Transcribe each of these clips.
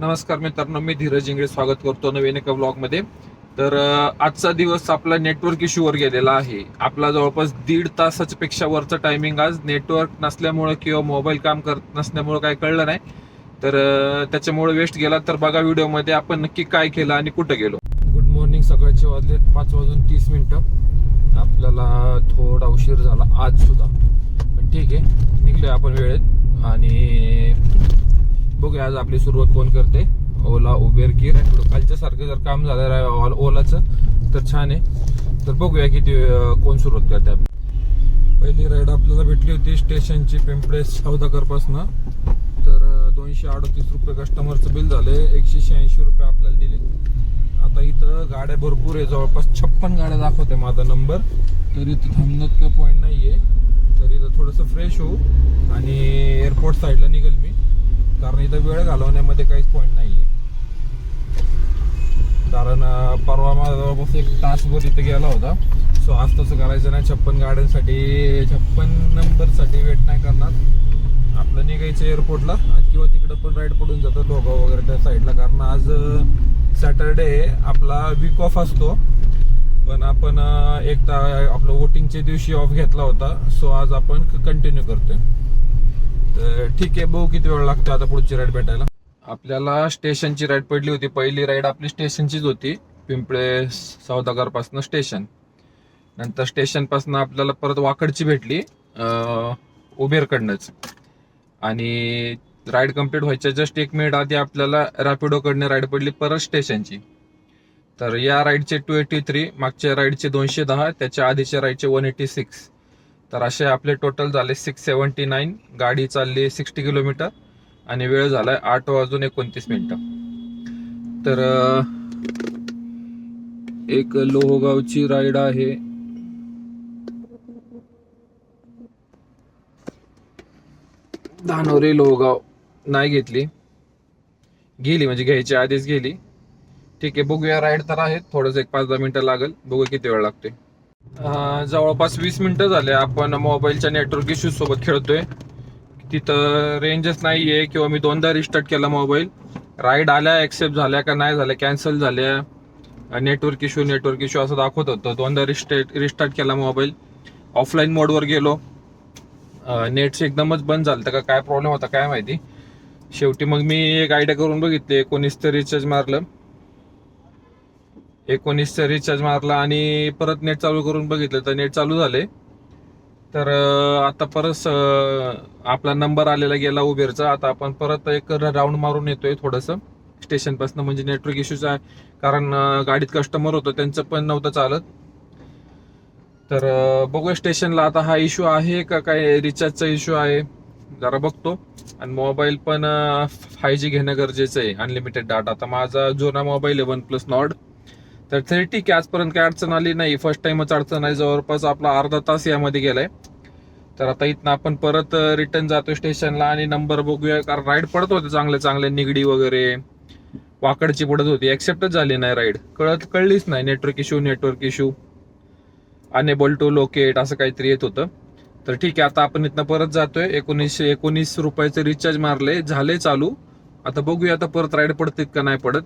नमस्कार मित्रांनो मी धीरज इंगळे स्वागत करतो नवीन एका ब्लॉगमध्ये तर आजचा दिवस आपला नेटवर्क इश्यूवर गेलेला आहे. आपला जवळपास दीड तासाच्या पेक्षा टायमिंग आज. नेटवर्क नसल्यामुळं किंवा मोबाईल काम करत नसल्यामुळं काय कळलं नाही. तर त्याच्यामुळे वेस्ट गेला. तर बघा व्हिडिओमध्ये आपण नक्की काय केलं आणि कुठं गेलो. गुड मॉर्निंग सकाळचे वाजले पाच वाजून तीस मिनटं. आपल्याला थोडा उशीर झाला आज सुद्धा. पण ठीक आहे निघलोय आपण वेळेत. आणि बघूया आज आपली सुरुवात कोण करते? ओला उबेर की रॅपिडो कालच्या सारखं जर काम झालं रा- ओलाचं तर छान आहे. तर बघूया किती कोण सुरुवात करते आपली. पहिली राईड आपल्याला भेटली होती स्टेशनची पिंपळे सौदागरपासनं तर दोनशे अडतीस रुपये कस्टमरचं बिल झाले. एकशे शहाऐंशी रुपये आपल्याला दिले. आता इथं गाड्या भरपूर आहे. जवळपास छप्पन गाड्या दाखवते माझा नंबर तर इथं थांबण्यात काही पॉईंट नाही आहे तर इथं थोडंसं फ्रेश होऊ. आणि एअरपोर्ट साईडला निघेल मी. कारण इथं वेळ घालवण्यामध्ये काहीच पॉईंट नाही आहे कारण परवा माझा जवळपास एक तासभर इथे गेला होता. सो आज तसं करायचं नाही. छप्पन गाड्यांसाठी छप्पन नंबरसाठी वेट नाही करणार. आपलं निघायचं एअरपोर्टला किंवा तिकडं पण राईड पडून जातं लोगाव वगैरे त्या साईडला कारण आज सॅटरडे आपला वीक ऑफ असतो. पण आपण एक ता- आपलं वोटिंगच्या दिवशी ऑफ घेतला होता. सो आज आपण कंटिन्यू करतोय. ठीक आहे बघू किती वेळ लागतो आता पुढची राईड भेटायला. आपल्याला स्टेशनची राईड पडली होती. पहिली राईड आपली स्टेशनचीच होती. पिंपळे सौदागरपासून स्टेशन नंतर स्टेशनपासून आपल्याला परत वाकडची भेटली उबेरकडनंच. आणि राईड कंप्लीट व्हायच्या जस्ट एक मिनिट आधी आपल्याला रॅपिडोकडनं राईड पडली परत स्टेशनची तर या राईडचे टू एटी थ्री मागच्या राईडचे दोनशे दहा त्याच्या आधीच्या राईडचे वन एटी सिक्स तर असे आपले टोटल झाले सिक्स सेवन्टी नाईन गाडी चालली सिक्स्टी किलोमीटर आणि वेळ झालाय आठ वाजून एकोणतीस मिनटं. तर एक लोहगावची राईड आहे. धानोरी लोहगाव. नाही घेतली. गेली म्हणजे घ्यायची आधीच गेली. ठीक आहे बघूया राईड तर आहेत थोडंसं एक पाच दहा मिनिटं लागेल. बघू किती वेळ लागते जवळपास वीस मिनिटं झाले. आपण मोबाईलच्या नेटवर्क इश्यू सोबत खेळतोय. तिथं रेंजच आहे किंवा मी दोनदा रिस्टार्ट केला मोबाईल राईड आल्या ऍक्सेप्ट झाल्या का नाही झाल्या कॅन्सल झाल्या. नेटवर्क इश्यू नेटवर्क इश्यू असं दाखवत होतं. दोनदा रिस्टेट रिस्टार्ट केला मोबाईल ऑफलाईन मोडवर गेलो. नेटचं एकदमच बंद झालं का? काय प्रॉब्लेम होता काय माहिती? शेवटी मग मी एक आयडिया करून बघितले. ते रिचार्ज मारलं. एकोणीसचा रिचार्ज मारला आणि परत नेट चालू करून बघितलं तर नेट चालू झाले तर आता परत आपला नंबर आलेला गेला उबेरचा. आता आपण परत एक राऊंड मारून येतोय थोडंसं. स्टेशनपासून म्हणजे नेटवर्क इश्यूच आहे. कारण गाडीत कस्टमर होतं त्यांचं पण नव्हतं चालत. तर बघूया स्टेशनला आता हा इश्यू आहे का काय? रिचार्जचा इश्यू आहे. जरा बघतो. आणि मोबाईल पण फाय जी घेणं गरजेचं आहे. अनलिमिटेड डाटा आता माझा जुना मोबाईल आहे वन प्लस नॉड तर तरी ठीक आहे आजपर्यंत काही अडचण आली नाही. फर्स्ट टाइमच अडचण आहे. जवळपास आपला अर्धा तास यामध्ये गेलाय. तर आता इथनं आपण परत रिटर्न जातो स्टेशनला आणि नंबर बघूया. कारण राईड पडत होते चांगले चांगले. निगडी वगैरे. वाकडची पडत होती. ऍक्सेप्टच झाली नाही राईड कळत कळलीच नाही. Network issue network issue unable to locate असं काहीतरी येत होतं. तर ठीक आहे. आता आपण इथनं परत जातोय. एकोणीसशे एकोणीस रुपयाचे रिचार्ज मारले झाले चालू. आता बघूया. आता परत राईड पडतील का नाही पडत.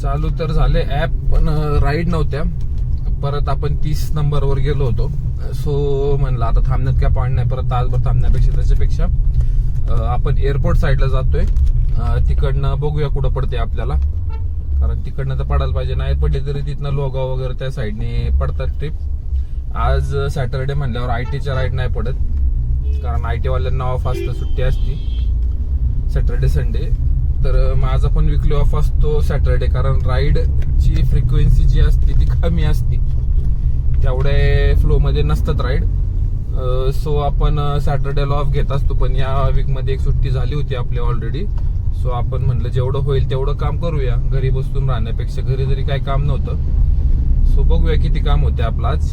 चालू तर झाले ऍप पण राईड नव्हत्या. परत आपण तीस नंबरवर गेलो होतो. सो म्हणलं आता थांबण्यात काय पॉईंट नाही. परत तासभर थांबण्यापेक्षा त्याच्यापेक्षा आपण एअरपोर्ट साईडला जातोय. तिकडनं बघूया कुठं पडते आपल्याला. कारण तिकडनं तर पडायला पाहिजे. नाही पडले तरी तिथनं लोगाव वगैरे त्या साईडने पडतात ट्रिप आज सॅटरडे म्हणल्यावर आय टीच्या राईड नाही पडत. कारण आय टीवाल्यांना ऑफ असतं सुट्टी असती. सॅटरडे संडे तर माझा पण विकली ऑफ असतो सॅटरडे कारण राईडची फ्रिक्वेन्सी जी असते ती कमी असते. तेवढे फ्लोमध्ये नसतात राईड सो आपण सॅटरडेला ऑफ घेत असतो. पण या वीकमध्ये एक सुट्टी झाली होती आपली ऑलरेडी सो आपण म्हणलं जेवढं होईल तेवढं काम करूया. घरी बसून राहण्यापेक्षा घरी जरी काही काम नव्हतं. सो बघूया किती काम होते आपलं आज.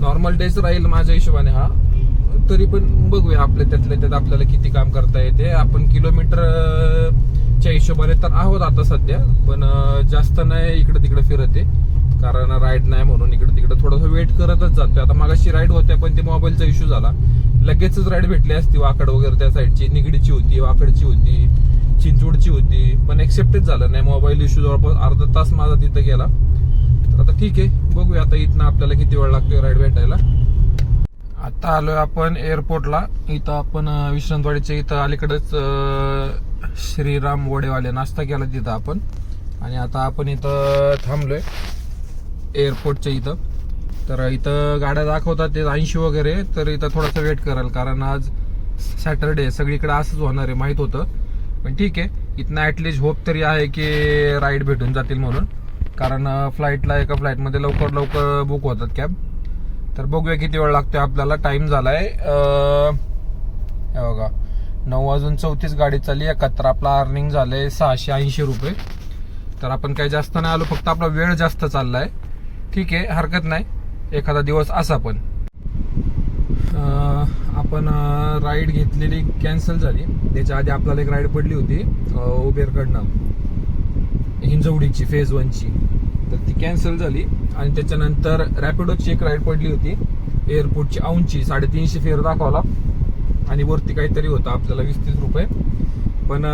नॉर्मल डेज राहील माझ्या हिशोबाने हा. तरी पण बघूया आपल्या त्यातल्या त्यात आपल्याला किती काम करता येते. आपण किलोमीटर च्या हिशोबाने तर आहोत आता सध्या पण जास्त नाही इकडे तिकडे फिरते कारण राईड नाही म्हणून इकडे तिकडे थोडंसं वेट करतच जातोय. आता मागाशी राईड होत्या पण ते मोबाईलचा इश्यू झाला. लगेचच राईड भेटली असती वाकड वगैरे त्या साईडची निगडीची होती वाकडची होती चिंचवडची होती. पण एक्सेप्टच झालं नाही. मोबाईल इश्यू जवळपास अर्धा तास माझा तिथं गेला. तर आता ठीक आहे बघूया आता इथनं आपल्याला किती वेळ लागतोय राईड भेटायला. आता आलोय आपण एअरपोर्टला. इथं आपण विश्रांतवाडीच्या इथं अलीकडेच श्रीराम वडेवाले नाश्ता केला तिथं आपण. आणि आता आपण इथं थांबलोय एअरपोर्टच्या इथं. तर इथं गाड्या दाखवतात ते ऐंशी वगैरे तर इथं थोडंसं वेट कराल कारण आज सॅटरडे सगळीकडे असंच होणार आहे माहीत होतं. पण ठीक आहे इथनं ॲटलिस्ट होप तरी आहे की राईड भेटून जातील म्हणून. कारण फ्लाईटला एका फ्लाईटमध्ये लवकर लवकर बुक होतात कॅब तर बघूया किती वेळ लागतोय आपल्याला. टाइम झालाय हे बघा. नऊ वाजून चौतीस गाडी चालली एकाहत्तर आपला अर्निंग झालंय सहाशे ऐंशी रुपये. तर आपण काही जास्त नाही आलो फक्त आपला वेळ जास्त चाललाय. ठीक आहे हरकत नाही. एखादा दिवस असा पण. आपण राईड घेतलेली कॅन्सल झाली. त्याच्या आधी आपल्याला एक राईड पडली होती उबेरकडनं. हिंजवडीची फेज वनची तर ती कॅन्सल झाली. आणि त्याच्यानंतर रॅपिडोची एक राईड पडली होती. एअरपोर्टची औंची साडेतीनशे फेर दाखवला. आणि वरती काहीतरी होतं आपल्याला वीस तीस रुपये. पण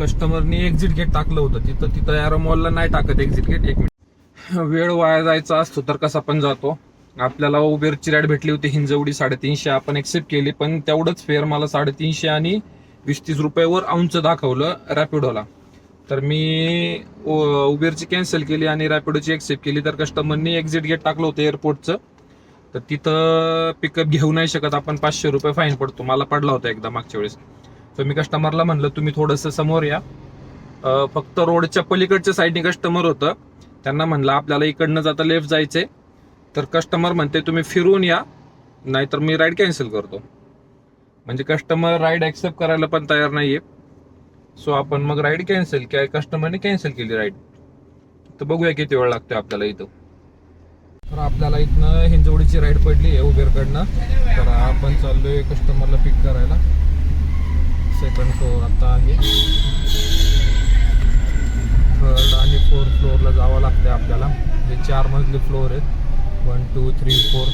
कस्टमरनी एक्झिट गेट टाकलं होतं. तिथं तिथं यारो मॉलला नाही टाकत एक्झिट गेट एक मिनिट. वेळ वाया जायचा असतो तर कसा पण जातो. आपल्याला उबेरची राईड भेटली होती हिंजवडी साडेतीनशे. आपण एक्सेप्ट केली पण तेवढंच फेअर मला साडेतीनशे आणि वीस तीस रुपयावर औंच दाखवलं रॅपिडोला तर मी उबेरची कॅन्सल केली आणि रॅपिडोची एक्सेप्ट केली. तर कस्टमरनी एक्झिट गेट टाकलं होतं एअरपोर्टचं तर तिथं पिकअप घेऊ नाही शकत. आपण पाचशे रुपये फाईन पडतो. मला पडला होता एकदा मागच्या वेळेस. तर मी कस्टमरला म्हणलं तुम्ही थोडंसं समोर या. फक्त रोडच्या पलीकडच्या साईडने कस्टमर होतं. त्यांना म्हणलं आपल्याला इकडनं जाता लेफ्ट जायचंय. तर कस्टमर म्हणते तुम्ही फिरून या नाहीतर मी राईड कॅन्सल करतो. म्हणजे कस्टमर राईड ॲक्सेप्ट करायला पण तयार नाहीये. सो आपण मग राईड कॅन्सल किंवा कस्टमरने कॅन्सल केली राईड तर बघूया किती वेळ लागतो आपल्याला इथं. तर आपल्याला इथनं हिंजवडीची राईड पडली आहे उबेरकडनं. तर आपण चाललोय कस्टमरला पिक करायला. सेकंड फ्लोअर आता आहे. थर्ड आणि फोर्थ फ्लोअरला जावं लागतंय आपल्याला. जे चार मजले फ्लोअर आहेत. वन टू थ्री फोर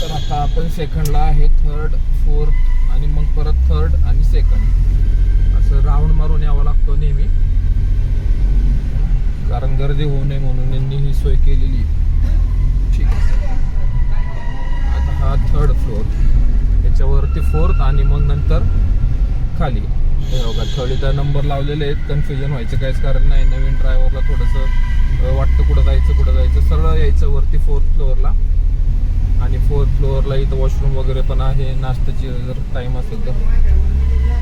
तर आता आपण सेकंडला आहे. थर्ड फोर्थ आणि मग परत थर्ड आणि सेकंड असं राऊंड मारून यावं लागतो नेहमी. कारण गर्दी होऊ नये म्हणून यांनी ही सोय केलेली ठीक आहे. आता हा थर्ड फ्लोअर त्याच्यावरती फोर्थ आणि मग नंतर खाली. बघा थर्ड इथं नंबर लावलेले आहेत. कन्फ्युजन व्हायचं काहीच कारण नाही. नवीन ड्रायव्हरला थोडंसं वाटतं कुठं जायचं कुठं जायचं. सरळ यायचं वरती फोर्थ फ्लोअरला आणि फोर्थ फ्लोअरला इथं वॉशरूम वगैरे पण आहे. नाश्त्याची जर टाईम असेल तर.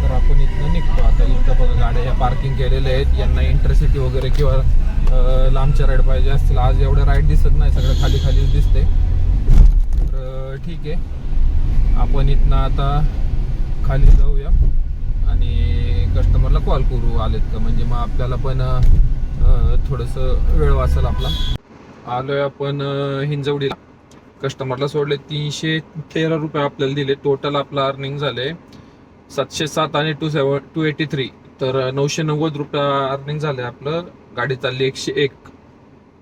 तर आपण इथनं निघतो. आता इथं बघा गाड्या ह्या पार्किंग केलेल्या आहेत. यांना इंटरसिटी वगैरे किंवा लांबच्या राईड पाहिजे असतील. आज एवढं राईड दिसत नाही. सगळं खाली खाली दिसते तर ठीक आहे. आपण इथनं आता खाली जाऊया. आणि कस्टमरला कॉल करू. आलेत का? म्हणजे मग आपल्याला पण थोडंसं वेळ वाचेल आपला. आलोय आपण हिंजवडीला. कस्टमरला सोडले तीनशे तेरा रुपये आपल्याला दिले. टोटल आपलं अर्निंग झाले सातशे सात आणि two seven two eighty three तर नऊशे नव्वद रुपया अर्निंग झालं आपलं. गाडी चालली एकशे एक.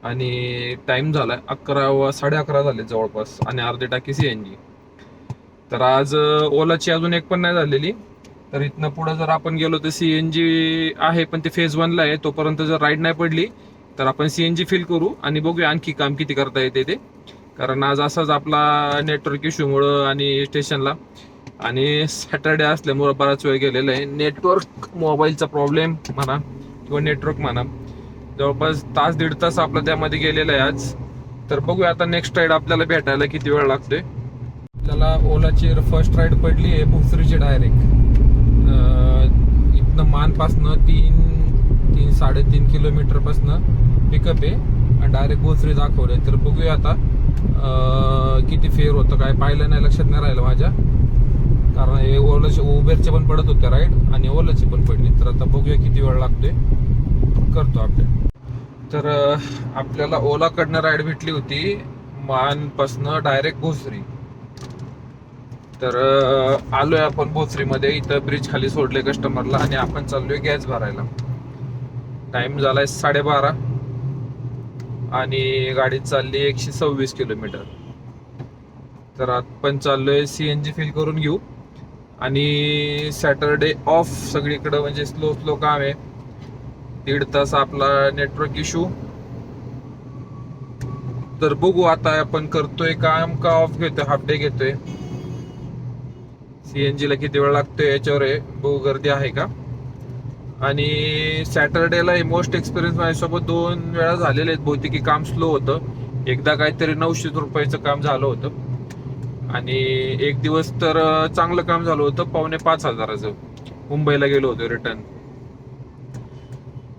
आणि टाइम झाला अकरा व साडे अकरा झाले जवळपास. आणि अर्धे टाकी सी एन जी तर आज ओलाची अजून एक पण नाही झालेली. तर इथनं पुढे जर आपण गेलो तर सी एन जी आहे पण ते फेज वनला आहे. तोपर्यंत जर राईड नाही पडली तर आपण सी एन जी फिल करू आणि बघूया आणखी काम किती करता येते ते. कारण आज असाच आपला नेटवर्क इश्यूमुळं आणि स्टेशनला आणि सॅटर्डे असल्यामुळं बराच वेळ गेलेला आहे. नेटवर्क मोबाईलचा प्रॉब्लेम म्हणा किंवा नेटवर्क म्हणा जवळपास तास दीड तास आपला त्यामध्ये गेलेला आहे आज. तर बघूया आता नेक्स्ट राईड आपल्याला भेटायला किती वेळ लागतोय. आपल्याला ओलाची फर्स्ट राईड पडली आहे भोसरीची डायरेक्ट इथनं मानपासनं तीन तीन साडेतीन किलोमीटरपासनं पिकअप आहे आणि डायरेक्ट भोसरी दाखवले तर बघूया आता किती फेअर होतं काय पाहिलं नाही लक्षात नाही राहिलं माझ्या. कारण हे ओलाचे उबेरचे पण पडत होते राईड आणि ओलाची पण पडली. तर आता बघूया किती वेळ लागतोय. करतो अपडेट तर आपल्याला ओलाकडनं राईड भेटली होती मानपासनं डायरेक्ट भोसरी. तर आलोय आपण भोसरीमध्ये. इथं ब्रिज खाली सोडले कस्टमरला आणि आपण चाललोय गॅस भरायला. टाइम झालाय साडेबारा. आणि गाडी चालली एकशे सव्वीस किलोमीटर. तर आपण चाललोय सी एन जी फिल करून घेऊ. आणि सॅटरडे ऑफ सगळीकडे म्हणजे स्लो स्लो काम आहे. दीड तास आपला नेटवर्क इश्यू तर बघू आता आपण करतोय काम का ऑफ घेतोय हाफ डे घेतोय. सीएनजी ला किती वेळ लागतोय याच्यावर आहे बघू गर्दी आहे का? आणि सॅटरडेला मोस्ट एक्सपिरियन्स माझ्यासोबत दोन वेळा झालेले आहेत बहुतेक काम स्लो होतं. एकदा काहीतरी नऊशे रुपयाचं काम झालं होतं. आणि एक दिवस तर चांगलं काम झालं होतं. पावणे पाच हजाराचं. मुंबईला गेलो होतो रिटर्न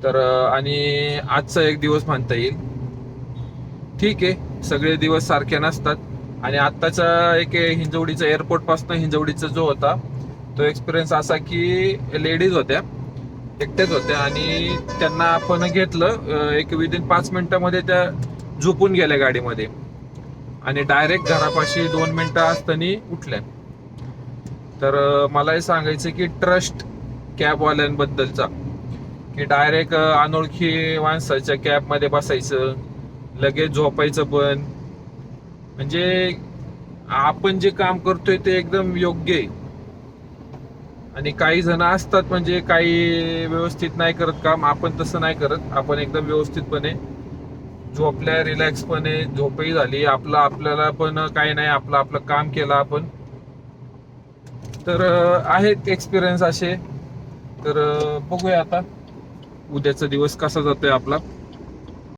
तर आणि आजचा एक दिवस म्हणता येईल. ठीक आहे. सगळे दिवस सारखे नसतात. आणि आत्ताचा एक हिंजवडीचा एअरपोर्टपासून हिंजवडीचा जो होता तो एक्सपिरियन्स असा की लेडीज होत्या. एकट्याच होत्या. आणि त्यांना आपण घेतलं एक विदिन पाच मिनिटामध्ये त्या झोपून गेल्या गाडीमध्ये. आणि डायरेक्ट घरापाशी दोन मिनिटं असताना उठल्या तर मला हे सांगायचं की ट्रस्ट कॅबवाल्यांबद्दलचा की डायरेक्ट अनोळखी माणसाच्या कॅबमध्ये बसायचं लगेच झोपायचं पण. म्हणजे आपण जे काम करतोय ते एकदम योग्य आहे. आणि काही जण असतात म्हणजे काही व्यवस्थित नाही करत काम आपण तसं नाही करत. आपण एकदम व्यवस्थितपणे झोपल्या रिलॅक्सपणे झोपही झाली. आपलं आपल्याला पण काही नाही. आपलं आपलं काम केलं आपण. तर आहेत एक्सपिरियन्स असे. तर बघूया आता. उद्याचा दिवस कसा जातोय आपला.